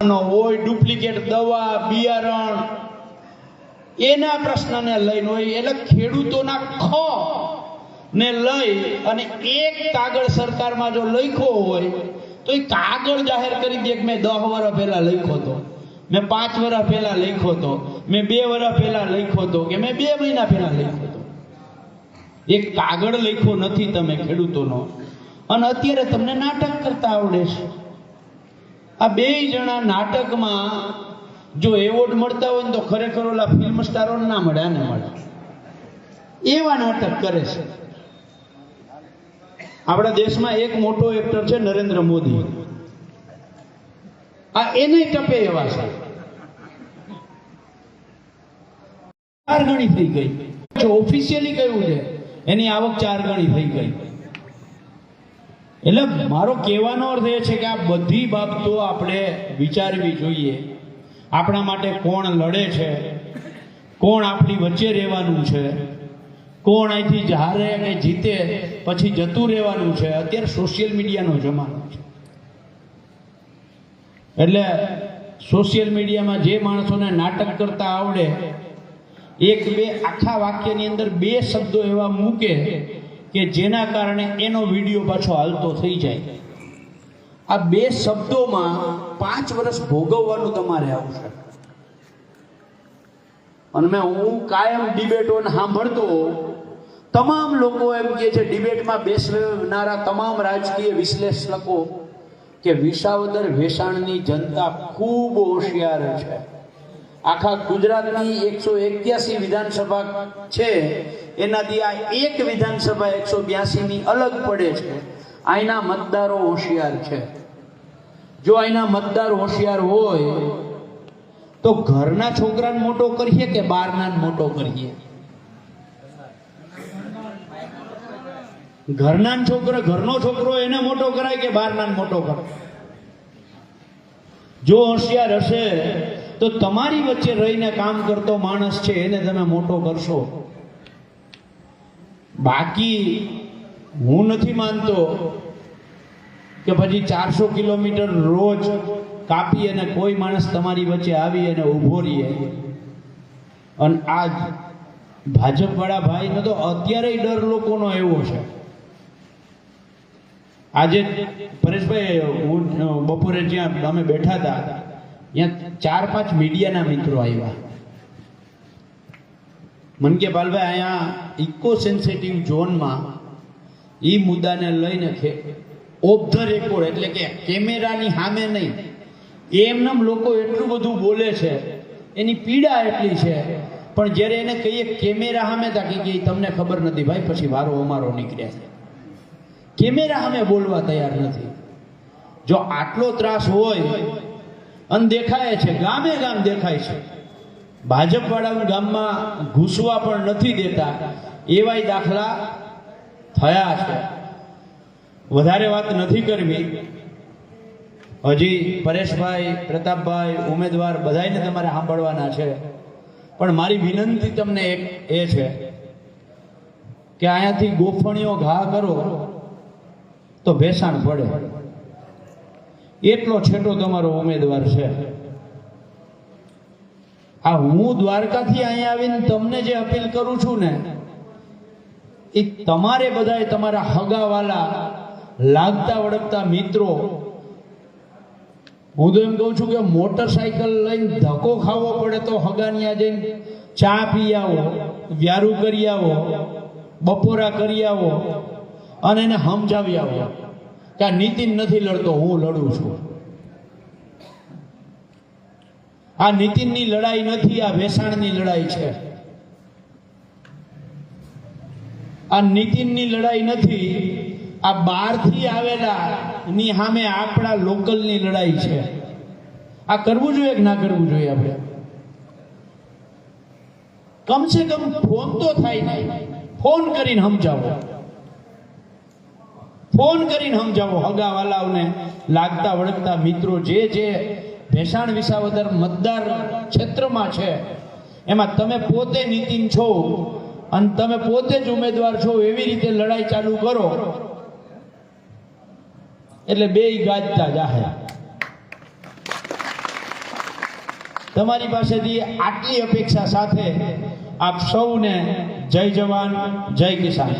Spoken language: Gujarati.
હોય, ડુપ્લિકેટ દવા, બિયારણ, એના પ્રશ્નને લઈને હોય, એટલે ખેડૂતોના ખ ને લઈ અને એક કાગળ સરકારમાં જો લખ્યો હોય, તો એ કાગળ જાહેર કરી દે કે મેં દસ વર્ષ પહેલા લખ્યો હતો, મેં પાંચ વર્ષ પહેલા લખ્યો હતો, મેં બે વર્ષ પહેલા લખ્યો હતો, કે મેં બે મહિના પહેલા લખ્યો હતો. એક કાગળ લખ્યો નથી તમે ખેડૂતોનો. અને અત્યારે તમને નાટક કરતા આવડે છે. આ બે જણા નાટકમાં જો એવોર્ડ મળતા હોય ને તો ખરેખર ઓલા ફિલ્મ સ્ટારો ના મળે ને મળે. એવા નાટક કરે છે. આપણા દેશમાં એક મોટો એક્ટર છે નરેન્દ્ર મોદી. આ એને ટપે એવા છે. ચાર ગણી થઈ ગઈ. ઓફિશિયલી કહ્યું છે, એની આવક ચાર ગણી થઈ ગઈ. એટલે મારો કહેવાનો અર્થ એ છે કે આ બધી બાબતો આપણે વિચારવી જોઈએ. આપણા માટે કોણ લડે છે? કોણ આપણી વચ્ચે રહેવાનું છે? કોણ અહીંથી હારે અને જીતે પછી જતું રહેવાનું છે? અત્યારે સોશિયલ મીડિયાનો જમાનો છે. એટલે સોશિયલ મીડિયામાં જે માણસોને નાટક કરતા આવડે, એક બે આખા વાક્યની અંદર બે શબ્દો એવા મૂકે કે જેના કારણે એનો વીડિયો પાછો હાલતો થઈ જાય. આ બે શબ્દોમાં પાંચ વર્ષ ભોગવવાનું તમારે આવશે. અને મેં હું કાયમ ડિબેટોને સાંભળતો તમામ લોકો એમ કહે છે, ડિબેટમાં બેસનારા તમામ રાજકીય વિશ્લેષકો કે વિસાવદર વેસાણની જનતા ખૂબ હોશિયાર છે. આખા ગુજરાતની એકસો એક્યાસી વિધાનસભા છે, એનાથી આ એક વિધાનસભા એકસો બ્યાસીની અલગ પડે છે. અહીંના મતદારો હોશિયાર છે. જો અહીંના મતદાર હોશિયાર હોય, તો ઘરના છોકરાને મોટો કરીએ કે બહારના મોટો કરીએ? ઘરના છોકરો, ઘરનો છોકરો એને મોટો કરાય કે બહારના મોટો કરાય? જો હોશિયાર હશે તો તમારી વચ્ચે રહીને કામ કરતો માણસ છે, એને તમે મોટો કરશો. બાકી હું નથી માનતો કે પછી ચારસો કિલોમીટર રોજ કાપી અને કોઈ માણસ તમારી વચ્ચે આવી અને ઊભો રહીએ અને આ ભાજપવાળા ભાઈનો તો અત્યારે ડર લોકોનો એવો છે. આજે પરેશભાઈ, હું બપોરે જ્યાં અમે બેઠા હતા ત્યાં ચાર પાંચ મીડિયાના મિત્રો આવ્યા. મન કે બાલભાઈ અહીંયા ઇકો સેન્સિટિવ ઝોનમાં એ મુદ્દાને લઈને ઓફ ધ રેકોર્ડ એટલે કે કેમેરાની સામે નહીં. એમનેમ લોકો એટલું બધું બોલે છે, એની પીડા એટલી છે. પણ જ્યારે એને કહીએ કેમેરા સામે તા, કે તમને ખબર નથી ભાઈ, પછી વારો અમારો નીકળ્યા છે. કેમેરા સામે બોલવા તૈયાર નથી. જો આટલો ત્રાસ હોય અને દેખાય છે, ગામે ગામ દેખાય છે. ભાજપ વાળા ગામમાં ઘૂસવા પણ નથી દેતા. એવાય દાખલા થયા છે. વધારે વાત નથી કરવી. હજી પરેશભાઈ, પ્રતાપભાઈ, ઉમેદવાર બધાયને તમારે સાંભળવાના છે. પણ મારી વિનંતી તમને એક એ છે કે અહીંયાથી ગોફણીઓ ઘા કરો, તો ભેસાણ પડે. એટલો છેટો તમારો ઉમેદવાર છે. આ હું દ્વારકાથી અહીંયા આવીને તમને જે અપીલ કરું છું ને, એ તમારે બધાએ તમારા હગાવાલા, લાગતા વળગતા મિત્રો, હું તો એમ કહું છું કે મોટરસાયકલ લઈને ધક્કો ખાવો પડે તો હગાનિયા જઈને ચા પી આવો, વ્યારું કરી આવો, બપોરા કરી આવો, અને એને સમજાવી આવો. કે આ નીતિન નથી લડતો, હું લડું છું. આ નીતિનની લડાઈ નથી, આ વેસાણની લડાઈ છે. આ નીતિનની લડાઈ નથી, આ બહારથી આવેલા ની સામે આપણા લોકલની લડાઈ છે. આ કરવું જોઈએ કે ના કરવું જોઈએ આપણે? કમસે કમ ફોન તો થાય નહીં. ફોન કરીને સમજાવો. ફોન કરીને સમજાવો. હગાવાલાઓને લાગતા વળગતા મિત્રો જે જે ભેસાણ વિસાવદર મતદાર ક્ષેત્રમાં છે, એમાં તમે પોતે નીતિન છો અને તમે પોતે જ ઉમેદવાર છો, એવી રીતે લડાઈ ચાલુ કરો. એટલે બે ગાજતા જાહે. તમારી પાસેથી આટલી અપેક્ષા સાથે આપ સૌને જય જવાન, જય કિસાન.